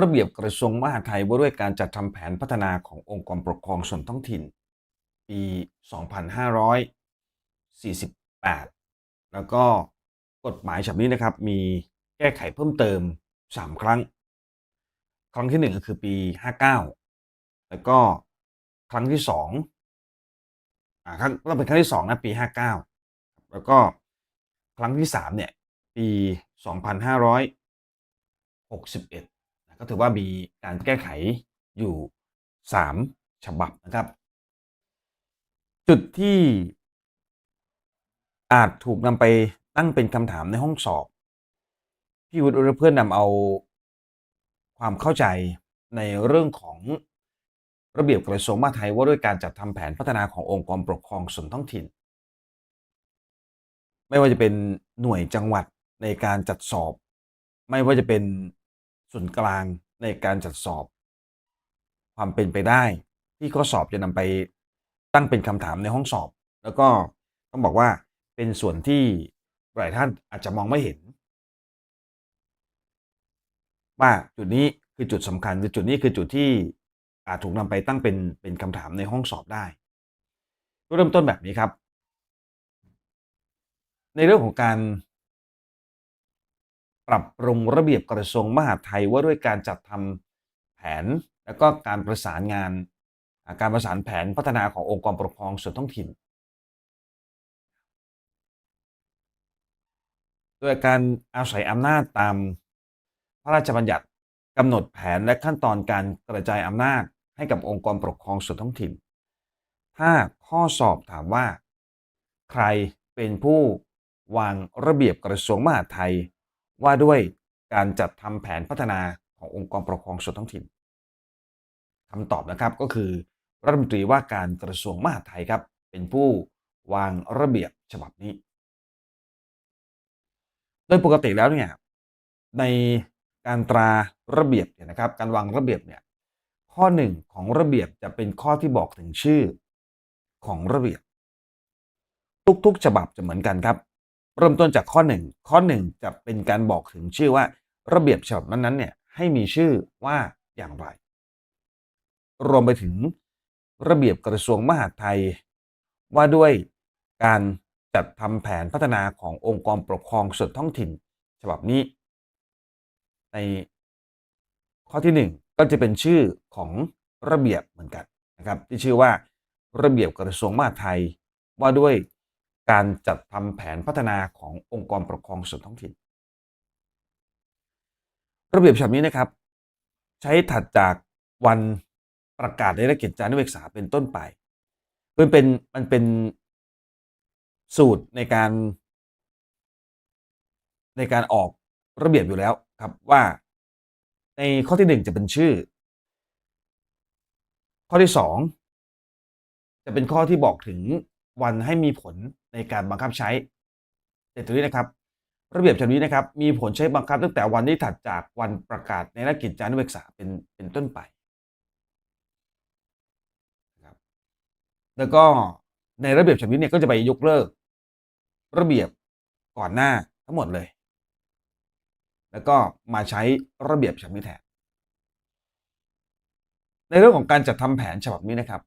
ระเบียบกระทรวงมหาดไทยว่าด้วยการจัดทำแผนพัฒนาขององค์กรปกครองส่วนท้องถิ่น ปี 2548 แล้วก็กฎหมายฉบับนี้นะครับ มีแก้ไขเพิ่มเติม 3 ครั้ง ครั้งที่ 1 ก็คือปี 59 แล้วก็ครั้งที่ 2อ่าครั้งต้องเป็นครั้งที่ 2 นะปี 59 แล้วก็ครั้งที่ 3 เนี่ย ปี 2561 ก็ถือว่ามีการแก้ไขอยู่ 3 ฉบับนะครับ จุดที่อาจถูกนำไปตั้งเป็นคำถามในห้องสอบ พี่วุฒิและเพื่อนนำเอาความเข้าใจในเรื่องของระเบียบกระทรวงมหาดไทยว่าด้วยการจัดทำแผนพัฒนาขององค์กรปกครองส่วนท้องถิ่น ไม่ว่าจะเป็นหน่วยจังหวัดในการจัดสอบ ไม่ว่าจะเป็น ส่วนกลางในการจัดสอบ ความเป็นไปได้ ที่ข้อสอบจะนำไปตั้งเป็นคำถามในห้องสอบ แล้วก็ต้องบอกว่าเป็นส่วนที่หลายท่านอาจจะมองไม่เห็น ว่าจุดนี้คือจุดสำคัญคือจุดนี้คือจุดที่อาจถูกนำไปตั้งเป็นเป็นคำถามในห้องสอบได้เริ่มต้นแบบนี้ครับ ในเรื่องของการ ปรับปรุงระเบียบกระทรวงมหาดไทยว่าด้วยการจัดทำแผน แล้วก็การประสานงาน การประสานแผนพัฒนาขององค์กรปกครองส่วนท้องถิ่นโดยการอาศัยอำนาจตามพระราชบัญญัติกำหนดแผนและขั้นตอนการกระจายอำนาจให้กับองค์กรปกครองส่วนท้องถิ่น ถ้าข้อสอบถามว่า ใครเป็นผู้วางระเบียบกระทรวงมหาดไทย ว่าด้วยการจัดทำแผนพัฒนาขององค์กรปกครองส่วนท้องถิ่นคำตอบนะครับก็คือรัฐมนตรีว่าการกระทรวงมหาดไทยครับ เป็นผู้วางระเบียบฉบับนี้ โดยปกติแล้วเนี่ยในการตราระเบียบเนี่ยนะครับการวางระเบียบเนี่ยข้อหนึ่งของระเบียบจะเป็นข้อที่บอกถึงชื่อของระเบียบ ทุกๆ ฉบับจะเหมือนกันครับ เริ่มต้นจากข้อหนึ่งข้อหนึ่งจะเป็นการบอกถึงชื่อว่า ระเบียบฉบับนั้นๆเนี่ยให้มีชื่อว่าอย่างไร รวมไปถึงระเบียบกระทรวงมหาดไทย ว่าด้วยการจัดทำแผนพัฒนาขององค์กรปกครองส่วนท้องถิ่นฉบับนี้ ในข้อที่หนึ่งก็จะเป็นชื่อของระเบียบเหมือนกันนะครับที่ชื่อว่าระเบียบกระทรวงมหาดไทยว่าด้วย การจัดทำแผนพัฒนาขององค์กรปกครองส่วนท้องถิ่น ระเบียบฉบับนี้นะครับ ใช้ถัดจากวันประกาศในราชกิจจานุเบกษาเป็นต้นไปมันเป็นมันเป็นสูตรในการ ในการออกระเบียบอยู่แล้วครับว่าในข้อที่หนึ่งจะเป็นชื่อ ข้อที่สองจะเป็นข้อที่บอกถึงวันให้มีผล ในการบังคับใช้แต่ตรงนี้นะครับ ระเบียบฉบับนี้นะครับ มีผลใช้บังคับตั้งแต่วันที่ถัดจากวันประกาศในราชกิจจานุเบกษาเป็นเป็นต้นไปนะครับแล้วก็ในระเบียบฉบับนี้เนี่ยก็จะไปยกเลิก ระเบียบก่อนหน้าทั้งหมดเลย แล้วก็มาใช้ระเบียบฉบับนี้แทนในเรื่องของการจัดทำแผนฉบับนี้นะครับ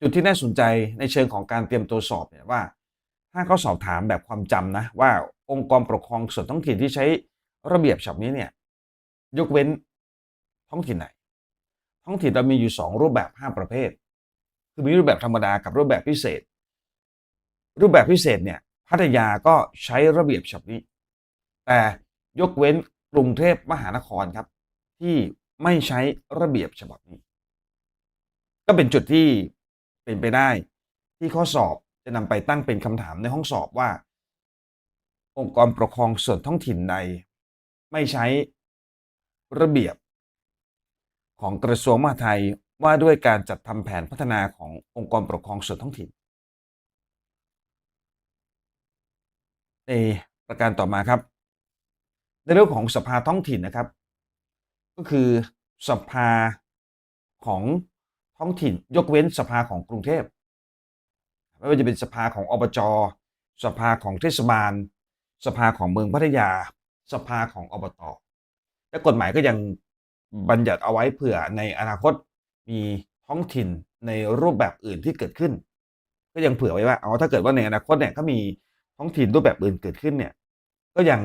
จุดที่น่าสนใจในเชิงของการเตรียมตัวสอบเนี่ยว่า ถ้าเขาสอบถามแบบความจำนะว่าองค์กรปกครองส่วนท้องถิ่นที่ใช้ระเบียบฉบับนี้เนี่ยยกเว้นท้องถิ่นไหน ท้องถิ่นเรามีอยู่ 2 รูปแบบ 5 ประเภท คือมีรูปแบบธรรมดากับรูปแบบพิเศษ รูปแบบพิเศษเนี่ยพัทยาก็ใช้ระเบียบฉบับนี้ แต่ยกเว้นกรุงเทพมหานครครับ ที่ไม่ใช้ระเบียบฉบับนี้ ก็เป็นจุดที่เป็นไปได้ที่ข้อสอบ จะนำไปตั้งเป็นคำถามในห้องสอบว่า องค์กรปกครองส่วนท้องถิ่นใดไม่ใช้ระเบียบ ของกระทรวงมหาดไทยว่าด้วยการจัดทำแผนพัฒนาขององค์กรปกครองส่วนท้องถิ่น ในประการต่อมาครับ ในเรื่องของสภาท้องถิ่นนะครับ ก็คือสภาของท้องถิ่นยกเว้นสภาของกรุงเทพ ไม่ว่าจะเป็นสภาของอบจ สภาของเทศบาล สภาของเมืองพัทยา สภาของอบต และกฎหมายก็ยังบัญญัติเอาไว้เผื่อในอนาคตมีท้องถิ่นในรูปแบบอื่นที่เกิดขึ้น ก็ยังเผื่อไว้ว่าเอาถ้าเกิดว่าในอนาคตเนี่ยก็มีท้องถิ่นรูปแบบอื่นเกิดขึ้นเนี่ยก็ยัง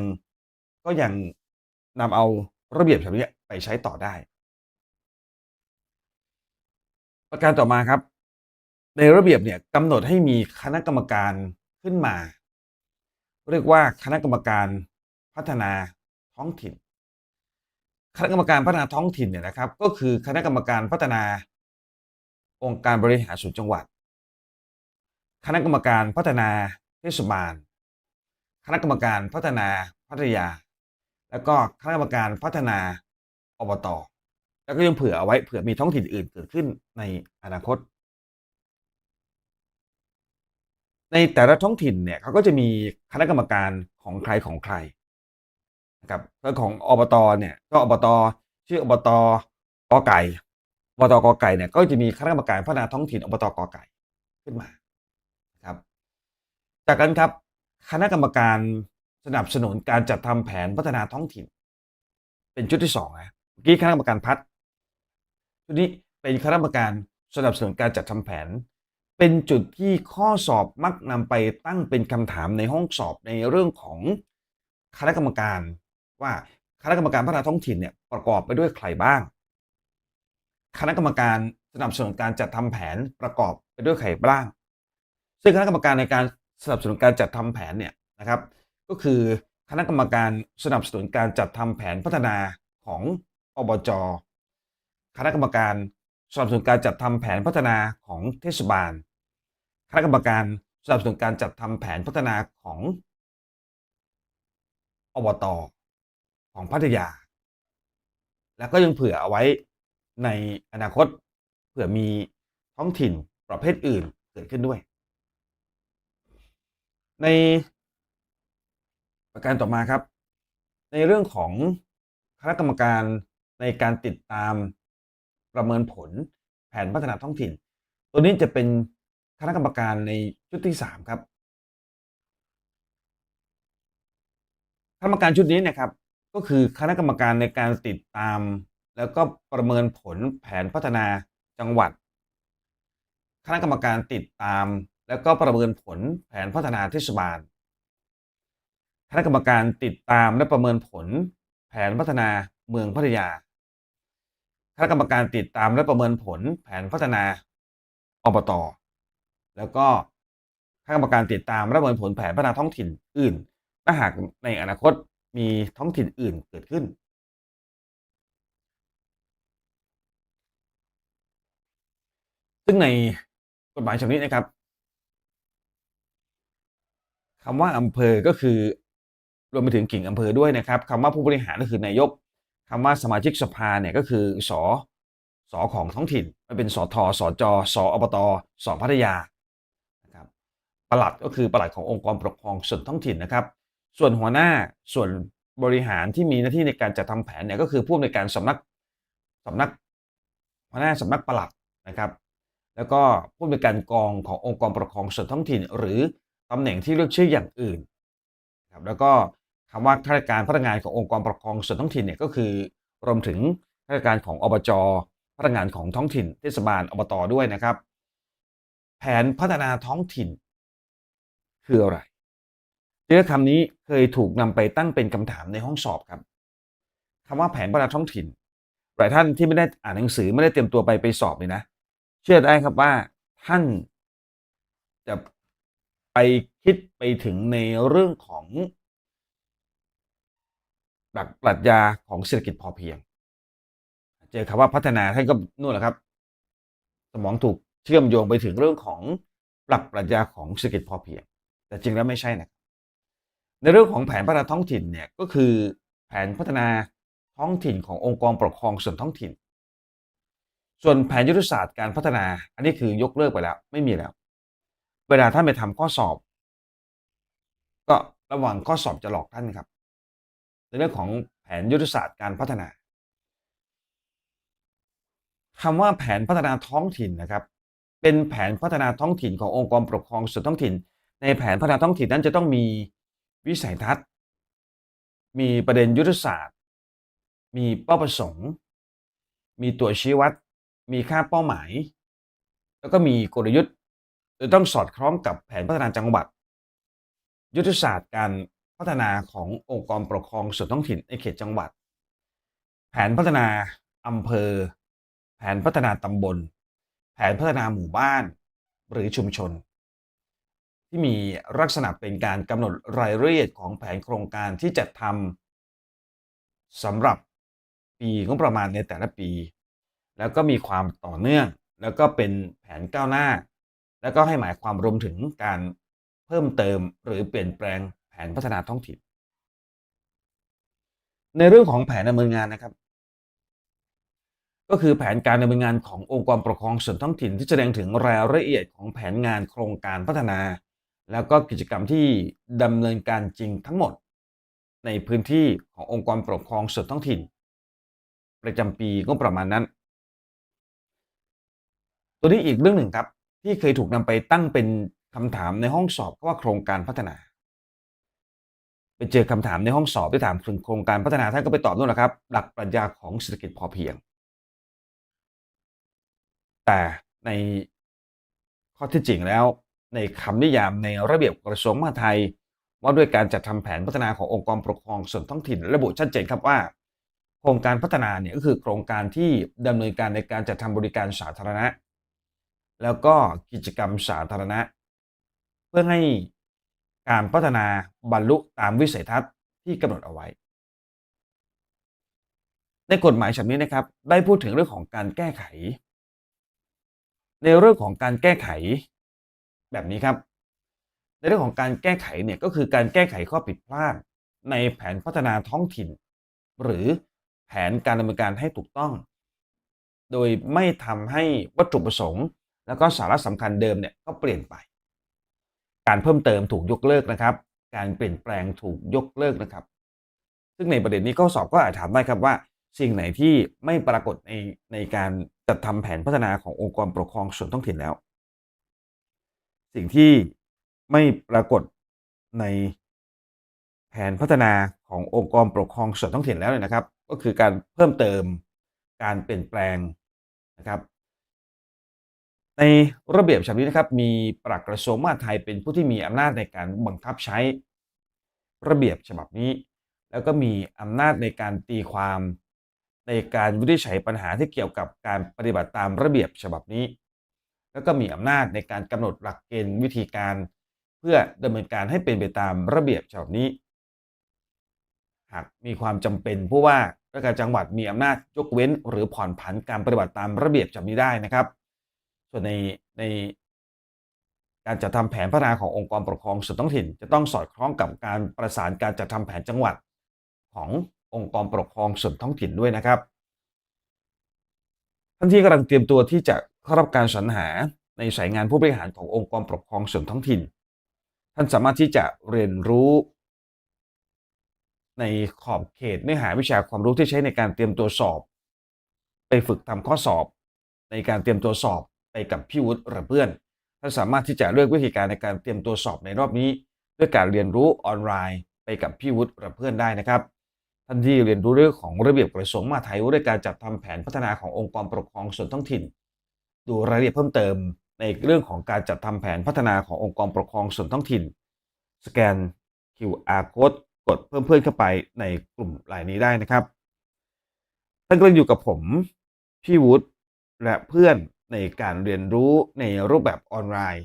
ก็ยังนำเอาระเบียบแบบนี้ไปใช้ต่อได้ ประการต่อมาครับ ในระเบียบเนี่ยกำหนดให้มีคณะกรรมการขึ้นมา เรียกว่าคณะกรรมการพัฒนาท้องถิ่น คณะกรรมการพัฒนาท้องถิ่นเนี่ยนะครับ ก็คือคณะกรรมการพัฒนาองค์การบริหารส่วนจังหวัด คณะกรรมการพัฒนาเทศบาล คณะกรรมการพัฒนาพัทยา แล้วก็คณะกรรมการพัฒนาอบต แล้วก็ยังเผื่อเอาไว้เผื่อมีท้องถิ่นอื่นเกิดขึ้นในอนาคต ในแต่ละท้องถิ่นเนี่ยเขาก็จะมีคณะกรรมการของใครของใครนะครับแล้วของอบตเนี่ยก็อบตชื่ออบตกอไก่อบตกอไก่เนี่ยก็จะมีคณะกรรมการพัฒนาท้องถิ่นอบตกอไก่ขึ้นมาครับ จากนั้นครับคณะกรรมการสนับสนุนการจัดทำแผนพัฒนาท้องถิ่น เป็นชุดที่สองนะเมื่อกี้คณะกรรมการพัฒชุดนี้เป็นคณะกรรมการสนับสนุนการจัดทำแผน เป็นจุดที่ข้อสอบมักนำไปตั้งเป็นคำถามในห้องสอบในเรื่องของคณะกรรมการ ว่าคณะกรรมการพัฒนาท้องถิ่นเนี่ยประกอบไปด้วยใครบ้าง คณะกรรมการสนับสนุนการจัดทำแผนประกอบไปด้วยใครบ้าง ซึ่งคณะกรรมการในการสนับสนุนการจัดทำแผนเนี่ยนะครับ ก็คือคณะกรรมการสนับสนุนการจัดทำแผนพัฒนาของอบจ คณะกรรมการสนับสนุนการจัดทำแผนพัฒนาของเทศบาล คณะกรรมการสนับสนุนการจัดทำแผนพัฒนาของอบตของพัทยา แล้วก็ยังเผื่อเอาไว้ในอนาคตเผื่อมีท้องถิ่นประเภทอื่นเกิดขึ้นด้วย ในประการต่อมาครับ ในเรื่องของคณะกรรมการในการติดตามประเมินผลแผนพัฒนาท้องถิ่น ตัวนี้จะเป็น คณะกรรมการในชุดที่สามครับคณะกรรมการชุดนี้เนะครับ ก็คือคณะกรรมการในการติดตาม แล้วก็ประเมินผลแผนพัฒนาจังหวัด คณะกรรมการติดตาม แล้วก็ประเมินผลแผนพัฒนาเทศบาล คณะกรรมการติดตามและประเมินผลแผนพัฒนาเมืองพัทยา คณะกรรมการติดตามและประเมินผลแผนพัฒนาอบต แล้วก็คณะกรรมการติดตามและประเมินผลแผนพัฒนาท้องถิ่นอื่น ถ้าหากในอนาคตมีท้องถิ่นอื่นเกิดขึ้น ซึ่งในกฎหมายฉบับนี้นะครับคำว่าอำเภอก็คือรวมไปถึงกิ่งอำเภอด้วยนะครับคำว่าผู้บริหารก็คือนายกคำว่าสมาชิกสภาเนี่ยก็คือสอสอของท้องถิ่นมันเป็นสอทอสอจอสออบตสอพัทยา ปลัดก็คือปลัดขององค์กรปกครองส่วนท้องถิ่นนะครับ ส่วนหัวหน้าส่วนบริหารที่มีหน้าที่ในการจัดทำแผนเนี่ยก็คือผู้อำนวยการสำนักสำนักหัวหน้าสำนักปลัดนะครับ แล้วก็ผู้อำนวยการกองขององค์กรปกครองส่วนท้องถิ่น หรือตำแหน่งที่เรียกชื่ออย่างอื่นครับแล้วก็คำว่าข้าราชการพนักงานขององค์กรปกครองส่วนท้องถิ่นเนี่ยก็คือรวมถึงข้าราชการของอบจพนักงานของท้องถิ่นเทศบาลอบตด้วยนะครับ แผนพัฒนาท้องถิ่น คืออะไรเรื่อคำนี้เคยถูกนำไปตั้งเป็นคำถามในห้องสอบครับคำว่าแผนพัฒนาท้องถิ่นหลายท่านที่ไม่ได้อ่านหนังสือไม่ได้เตรียมตัวไปไปสอบเลยนะ เชื่อได้ครับว่าท่านจะไปคิดไปถึงในเรื่องของหลักปรัชญาของเศรษฐกิจพอเพียง เจอคำว่าพัฒนาท่านก็นู่นแหละครับ สมองถูกเชื่อมโยงไปถึงเรื่องของหลักปรัชญาของเศรษฐกิจพอเพียง แต่จริงแล้วไม่ใช่นะในเรื่องของแผนพัฒนาท้องถิ่นเนี่ยก็คือแผนพัฒนาท้องถิ่นขององค์กรปกครองส่วนท้องถิ่น ส่วนแผนยุทธศาสตร์การพัฒนา อันนี้คือยกเลิกไปแล้ว ไม่มีแล้ว เวลาท่านไปทำข้อสอบ ก็ระวังข้อสอบจะหลอกท่านครับ ในเรื่องของแผนยุทธศาสตร์การพัฒนาคำว่าแผนพัฒนาท้องถิ่นนะครับ เป็นแผนพัฒนาท้องถิ่นขององค์กรปกครองส่วนท้องถิ่น ในแผนพัฒนาท้องถิ่นนั้นจะต้องมีวิสัยทัศน์ มีประเด็นยุทธศาสตร์ มีเป้าประสงค์ มีตัวชี้วัด มีค่าเป้าหมาย แล้วก็มีกลยุทธ์โดยต้องสอดคล้องกับแผนพัฒนาจังหวัด ยุทธศาสตร์การพัฒนาขององค์กรปกครองส่วนท้องถิ่นในเขตจังหวัด แผนพัฒนาอำเภอ แผนพัฒนาตำบล แผนพัฒนาหมู่บ้าน หรือชุมชน ที่มีลักษณะเป็นการกำหนดรายละเอียดของแผนโครงการที่จะทำสำหรับปีงบประมาณในแต่ละปี แล้วก็มีความต่อเนื่อง แล้วก็เป็นแผนก้าวหน้า แล้วก็ให้หมายความรวมถึงการเพิ่มเติมหรือเปลี่ยนแปลงแผนพัฒนาท้องถิ่น ในเรื่องของแผนดำเนินงานนะครับ ก็คือแผนการดำเนินงานขององค์กรปกครองส่วนท้องถิ่นที่แสดงถึงรายละเอียดของแผนงานโครงการพัฒนา แล้วก็กิจกรรมที่ดำเนินการจริงทั้งหมด ในพื้นที่ขององค์กรปกครองส่วนท้องถิ่น ประจำปีงบประมาณนั้น ตัวนี้อีกเรื่องหนึ่งครับ ที่เคยถูกนำไปตั้งเป็นคำถามในห้องสอบก็ว่าโครงการพัฒนา ไปเจอคำถามในห้องสอบที่ถามถึงโครงการพัฒนาท่านก็ไปตอบนู่นแหละครับ หลักปรัชญาของเศรษฐกิจพอเพียง แต่ในข้อที่จริงแล้ว ในคำนิยามในระเบียบกระทรวงมหาดไทย ว่าด้วยการจัดทำแผนพัฒนาขององค์กรปกครองส่วนท้องถิ่นระบุชัดเจนครับว่า โครงการพัฒนาเนี่ยก็คือโครงการที่ดำเนินการในการจัดทำบริการสาธารณะ แล้วก็กิจกรรมสาธารณะ เพื่อให้การพัฒนาบรรลุตามวิสัยทัศน์ที่กำหนดเอาไว้ ในกฎหมายฉบับนี้นะครับ ได้พูดถึงเรื่องของการแก้ไข ในเรื่องของการแก้ไข แบบนี้ครับ ในเรื่องของการแก้ไขเนี่ยก็คือการแก้ไขข้อผิดพลาดในแผนพัฒนาท้องถิ่น หรือแผนการดำเนินการให้ถูกต้อง โดยไม่ทำให้วัตถุประสงค์ แล้วก็สาระสำคัญเดิมเนี่ยก็เปลี่ยนไป การเพิ่มเติมถูกยกเลิกนะครับ การเปลี่ยนแปลงถูกยกเลิกนะครับ ซึ่งในประเด็นนี้ข้อสอบก็อาจถามได้ครับว่า สิ่งไหนที่ไม่ปรากฏในในการจัดทำแผนพัฒนาขององค์กรปกครองส่วนท้องถิ่นแล้ว สิ่งที่ไม่ปรากฏในแผนพัฒนาขององค์กรปกครองส่วนท้องถิ่นแล้วเนี่ยนะครับ ก็คือการเพิ่มเติมการเปลี่ยนแปลงนะครับ ในระเบียบฉบับนี้นะครับ มีปลัดกระทรวงมหาดไทยเป็นผู้ที่มีอำนาจในการบังคับใช้ระเบียบฉบับนี้ แล้วก็มีอำนาจในการตีความในการวินิจฉัยปัญหาที่เกี่ยวกับการปฏิบัติตามระเบียบฉบับนี้ แล้วก็มีอำนาจในการกำหนดหลักเกณฑ์วิธีการ เพื่อดำเนินการให้เป็นไปตามระเบียบฉบับนี้ หากมีความจำเป็นผู้ว่าราชการจังหวัดมีอำนาจยกเว้น หรือผ่อนผันการปฏิบัติตามระเบียบฉบับนี้ได้นะครับ ส่วนในในการจัดทำแผนพัฒนาขององค์กรปกครองส่วนท้องถิ่น จะต้องสอดคล้องกับการประสานการจัดทำแผนจังหวัดขององค์กรปกครองส่วนท้องถิ่นด้วยนะครับ ท่านที่กำลังเตรียมตัวที่จะเข้ารับการสรรหาในสายงานผู้บริหารขององค์กรปกครองส่วนท้องถิ่น ท่านสามารถที่จะเรียนรู้ ในขอบเขตเนื้อหาวิชาความรู้ที่ใช้ในการเตรียมตัวสอบ ไปฝึกทำข้อสอบ ในการเตรียมตัวสอบไปกับพี่วุฒิหรือเพื่อนท่านสามารถที่จะเลือกวิธีการในการเตรียมตัวสอบในรอบนี้ ด้วยการเรียนรู้ออนไลน์ไปกับพี่วุฒิหรือเพื่อนได้นะครับ ท่านที่เรียนรู้เรื่องของระเบียบกระทรวงมหาดไทยว่าด้วยการจัดทำแผนพัฒนาขององค์กรปกครองส่วนท้องถิ่น ดูรายละเอียดเพิ่มเติมในเรื่องของการจัดทำแผนพัฒนาขององค์กรปกครองส่วนท้องถิ่น สแกน QR code กดเพิ่มเพื่อนเข้าไปในกลุ่มรายนี้ได้นะครับ ท่านก็อยู่กับผม พี่วุฒิและเพื่อนในการเรียนรู้ในรูปแบบออนไลน์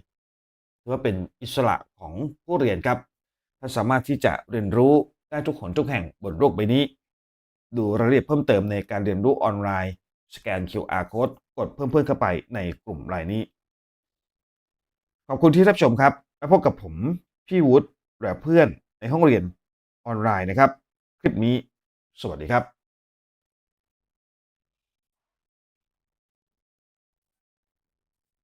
ถือว่าเป็นอิสระของผู้เรียนครับ ท่านสามารถที่จะเรียนรู้ ได้ทุกคนทุกแห่งบนโลกใบนี้ ดูรายละเอียดเพิ่มเติมในการเรียนรู้ออนไลน์ สแกน QR code กดเพิ่มเพื่อนเข้าไปในกลุ่มรายนี้ ขอบคุณที่รับชมครับและพบกับผมพี่วุฒิและเพื่อนในห้องเรียนออนไลน์นะครับ คลิปนี้ สวัสดีครับ